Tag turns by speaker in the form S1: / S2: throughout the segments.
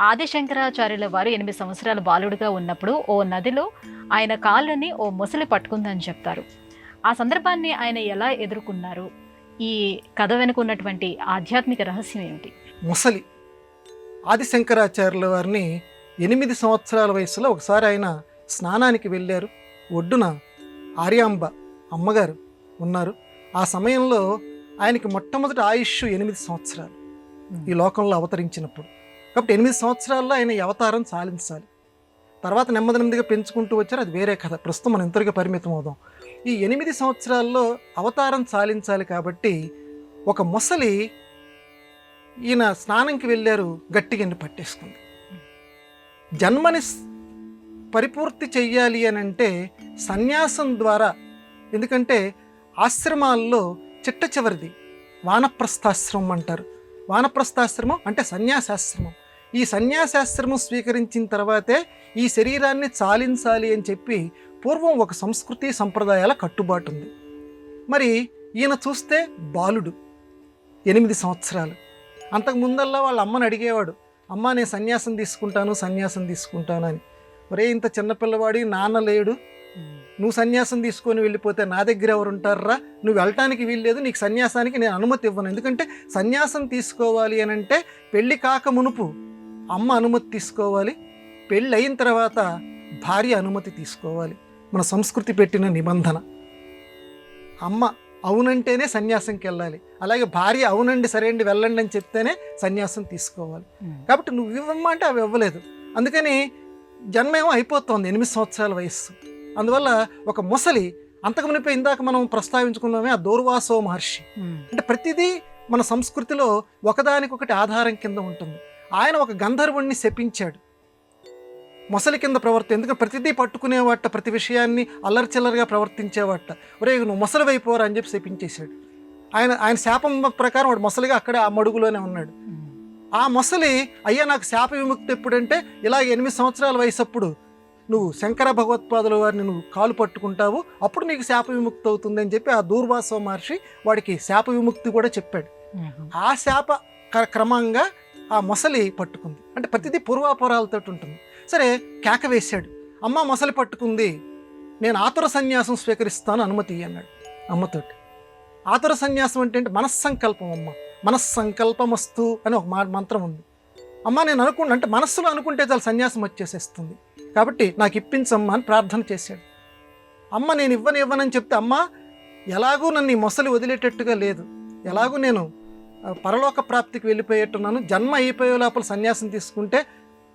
S1: ఆదిశంకరాచార్యుల వారు ఎనిమిది సంవత్సరాల బాలుడుగా ఉన్నప్పుడు ఓ నదిలో ఆయన కాళ్ళని ఓ ముసలి పట్టుకుందని చెప్తారు. ఆ సందర్భాన్ని ఆయన ఎలా ఎదుర్కొన్నారు? ఈ కథ వెనుక ఉన్నటువంటి ఆధ్యాత్మిక రహస్యం ఏమిటి?
S2: ముసలి ఆదిశంకరాచార్యుల వారిని ఎనిమిది సంవత్సరాల వయసులో ఒకసారి ఆయన స్నానానికి వెళ్ళారు. ఒడ్డున ఆర్యాంబ అమ్మగారు ఉన్నారు. ఆ సమయంలో ఆయనకి మొట్టమొదటి ఆయుష్ ఎనిమిది సంవత్సరాలు. ఈ లోకంలో అవతరించినప్పుడు. కాబట్టి ఎనిమిది సంవత్సరాల్లో ఆయన అవతారం సాధించాలి. తర్వాత నెమ్మది నెమ్మదిగా పెంచుకుంటూ వచ్చారు. అది వేరే కథ. ప్రస్తుతం మనం ఇంతవరకు పరిమితం అవుదాం. ఈ ఎనిమిది సంవత్సరాల్లో అవతారం సాధించాలి కాబట్టి ఒక ముసలి ఈయన స్నానంకి వెళ్ళారు గట్టిగా పట్టేసుకుంది. జన్మని పరిపూర్తి చెయ్యాలి అని అంటే సన్యాసం ద్వారా ఎందుకంటే ఆశ్రమాల్లో చిట్ట చివరిది వానప్రస్థాశ్రమం అంటారు. వానప్రస్థాశ్రమం అంటే సన్యాసాశ్రమం. ఈ సన్యాసాశ్రమం స్వీకరించిన తర్వాతే ఈ శరీరాన్ని చాలించాలి అని చెప్పి పూర్వం ఒక సంస్కృతి సంప్రదాయాల కట్టుబాటు ఉంది. మరి ఈయన చూస్తే బాలుడు ఎనిమిది సంవత్సరాలు. అంతకు ముందల్లా వాళ్ళ అమ్మని అడిగేవాడు అమ్మ నేను సన్యాసం తీసుకుంటాను సన్యాసం తీసుకుంటాను అని. ఒరే ఇంత చిన్నపిల్లవాడి నాన్న లేడు. నువ్వు సన్యాసం తీసుకొని వెళ్ళిపోతే నా దగ్గర ఎవరు ఉంటారా నువ్వు వెళ్ళటానికి వీల్లేదు నీకు సన్యాసానికి నేను అనుమతి ఇవ్వను. ఎందుకంటే సన్యాసం తీసుకోవాలి అని అంటే పెళ్ళి కాక మునుపు అమ్మ అనుమతి తీసుకోవాలి పెళ్ళి అయిన తర్వాత భార్య అనుమతి తీసుకోవాలి. మన సంస్కృతి పెట్టిన నిబంధన. అమ్మ అవునంటేనే సన్యాసంకి వెళ్ళాలి. అలాగే భార్య అవునండి సరే అండి వెళ్ళండి అని చెప్తేనే సన్యాసం తీసుకోవాలి. కాబట్టి నువ్వు ఇవ్వమ్మా అంటే అవి ఇవ్వలేదు. అందుకని జన్మేమో అయిపోతుంది ఎనిమిది సంవత్సరాల వయస్సు. అందువల్ల ఒక ముసలి అంతకు మునిపే ఇందాక మనం ప్రస్తావించుకున్నామే ఆ దూర్వాసో మహర్షి. అంటే ప్రతిదీ మన సంస్కృతిలో ఒకదానికొకటి ఆధారం కింద ఉంటుంది. ఆయన ఒక గంధర్వుణ్ణి శపించాడు. మొసలి కింద ప్రవర్తి ఎందుకంటే ప్రతిదీ పట్టుకునేవాట ప్రతి విషయాన్ని అల్లరిచిల్లరిగా ప్రవర్తించేవాట. ఒరే నువ్వు మొసలి వైపోరా అని చెప్పి శపించేశాడు. ఆయన ఆయన శాపం ప్రకారం వాడు మొసలిగా అక్కడే ఆ మడుగులోనే ఉన్నాడు. ఆ మొసలి అయ్యా నాకు శాప విముక్తి ఎప్పుడంటే ఇలా ఎనిమిది సంవత్సరాల వయసు అప్పుడు నువ్వు శంకర భగవత్పాదుల వారిని నువ్వు కాలు పట్టుకుంటావు అప్పుడు నీకు శాప విముక్తి అవుతుంది అని చెప్పి ఆ దూర్వాసో మహర్షి వాడికి శాప విముక్తి కూడా చెప్పాడు. ఆ శాప క్ర- క్రమంగా ఆ మొసలి పట్టుకుంది. అంటే ప్రతిదీ పూర్వాపురాలతో ఉంటుంది. సరే కేక వేశాడు. అమ్మ మొసలి పట్టుకుంది. నేను ఆతుర సన్యాసం స్వీకరిస్తాను అనుమతి అన్నాడు అమ్మతోటి. ఆతుర సన్యాసం అంటే ఏంటి? మనస్సంకల్పం అమ్మ. మనస్సంకల్పమస్తు అని ఒక మంత్రం ఉంది. అమ్మ నేను అనుకున్నా అంటే మనస్సులో అనుకుంటే చాలా సన్యాసం వచ్చేసేస్తుంది. కాబట్టి నాకు ఇప్పించమ్మా అని ప్రార్థన చేశాడు. అమ్మ నేను ఇవ్వను ఇవ్వనని చెప్తే అమ్మ ఎలాగూ నన్ను ఈ మొసలి వదిలేటట్టుగా లేదు. ఎలాగూ నేను పరలోక ప్రాప్తికి వెళ్ళిపోయేట్టున్నాను. జన్మ అయిపోయే లోపల సన్యాసం తీసుకుంటే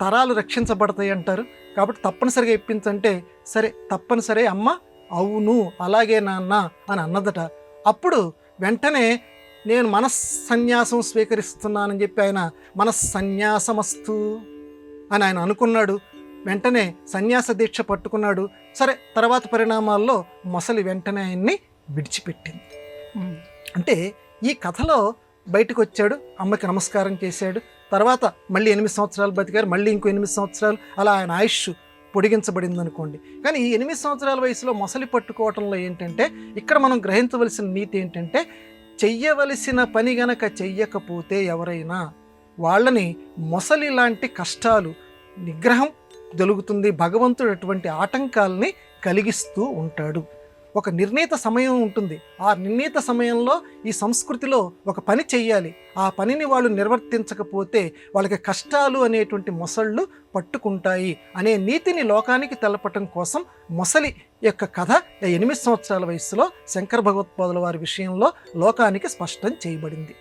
S2: తరాలు రక్షించబడతాయి అంటారు. కాబట్టి తప్పనిసరిగా ఇప్పించంటే సరే తప్పనిసరి అమ్మ అవును అలాగే నాన్న అని అన్నదట. అప్పుడు వెంటనే నేను మనస్సన్యాసం స్వీకరిస్తున్నానని చెప్పి ఆయన మనస్సన్యాసమస్తు అని ఆయన అనుకున్నాడు. వెంటనే సన్యాస దీక్ష పట్టుకున్నాడు. సరే తర్వాత పరిణామాల్లో మొసలి వెంటనే ఆయన్ని విడిచిపెట్టింది. అంటే ఈ కథలో బయటకు వచ్చాడు అమ్మకి నమస్కారం చేశాడు. తర్వాత మళ్ళీ ఎనిమిది సంవత్సరాలు బతికారు మళ్ళీ ఇంకో ఎనిమిది సంవత్సరాలు. అలా ఆయన ఆయుష్ పొడిగించబడింది అనుకోండి కానీ ఈ ఎనిమిది సంవత్సరాల వయసులో మొసలి పట్టుకోవటంలో ఏంటంటే ఇక్కడ మనం గ్రహించవలసిన నీతి ఏంటంటే చెయ్యవలసిన పని గనక చెయ్యకపోతే ఎవరైనా వాళ్ళని మొసలి లాంటి కష్టాలు నిగ్రహం జరుగుతుంది భగవంతుడు అటువంటి ఆటంకాలని కలిగిస్తూ ఉంటాడు. ఒక నిర్ణీత సమయం ఉంటుంది. ఆ నిర్ణీత సమయంలో ఈ సంస్కృతిలో ఒక పని చెయ్యాలి. ఆ పనిని వాళ్ళు నిర్వర్తించకపోతే వాళ్ళకి కష్టాలు అనేటువంటి మొసళ్ళు పట్టుకుంటాయి అనే నీతిని లోకానికి తెలపటం కోసం మొసలి యొక్క కథ ఎనిమిది సంవత్సరాల వయసులో శంకర భగవత్పాదుల వారి విషయంలో లోకానికి స్పష్టం చేయబడింది.